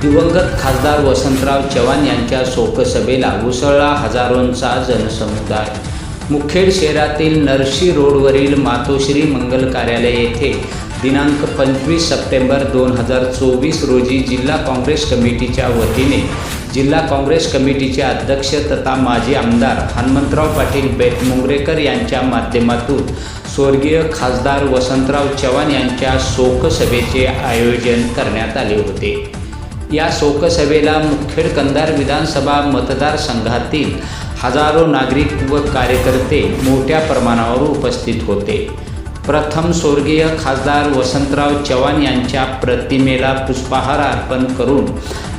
दिवंगत खासदार वसंतराव चव्हाण यांच्या शोकसभेला उसळला हजारोंचा जनसमुदाय. मुखेड शहरातील नरशी रोडवरील मातोश्री मंगल कार्यालय येथे दिनांक पंचवीस सप्टेंबर दोन हजार चोवीस रोजी जिल्हा काँग्रेस कमिटीच्या वतीने जिल्हा काँग्रेस कमिटीचे अध्यक्ष तथा माजी आमदार हनुमंतराव पाटील बेटमुंगरेकर यांच्या माध्यमातून स्वर्गीय खासदार वसंतराव चव्हाण यांच्या शोकसभेचे आयोजन करण्यात आले होते. या शोकसभेला मुखेड कंधार विधानसभा मतदारसंघातील हजारो नागरिक व कार्यकर्ते मोठ्या प्रमाणावर उपस्थित होते. प्रथम स्वर्गीय खासदार वसंतराव चव्हाण यांच्या प्रतिमेला पुष्पहार अर्पण करून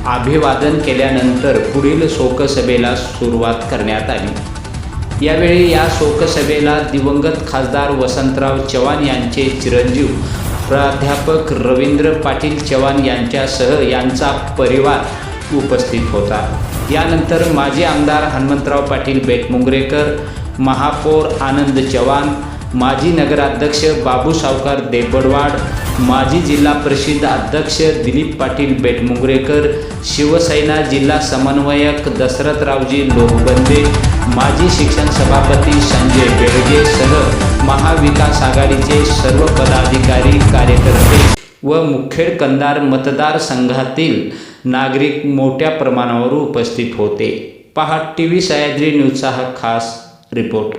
अभिवादन केल्यानंतर पुढील शोकसभेला सुरुवात करण्यात आली. यावेळी या शोकसभेला दिवंगत खासदार वसंतराव चव्हाण यांचे चिरंजीव प्राध्यापक रवींद्र पाटील चव्हाण यांच्यासह यांचा परिवार उपस्थित होता. यानंतर माजी आमदार हनुमंतराव पाटील बेटमुंगरेकर महापौर आनंद चव्हाण माजी नगराध्यक्ष बाबू सावकार देबडवाड माजी जिल्हा परिषद अध्यक्ष दिलीप पाटील बेटमुंगरेकर शिवसेना जिल्हा समन्वयक दशरथरावजी लोहबंदे माजी शिक्षण सभापती संजय बेडगेसह महाविकास आघाडीचे सर्व पदाधिकारी कार्यकर्ते व मुखेड कंदार मतदारसंघातील नागरिक मोठ्या प्रमाणावर उपस्थित होते. पहा टी व्ही सह्याद्री न्यूजचा हा खास रिपोर्ट.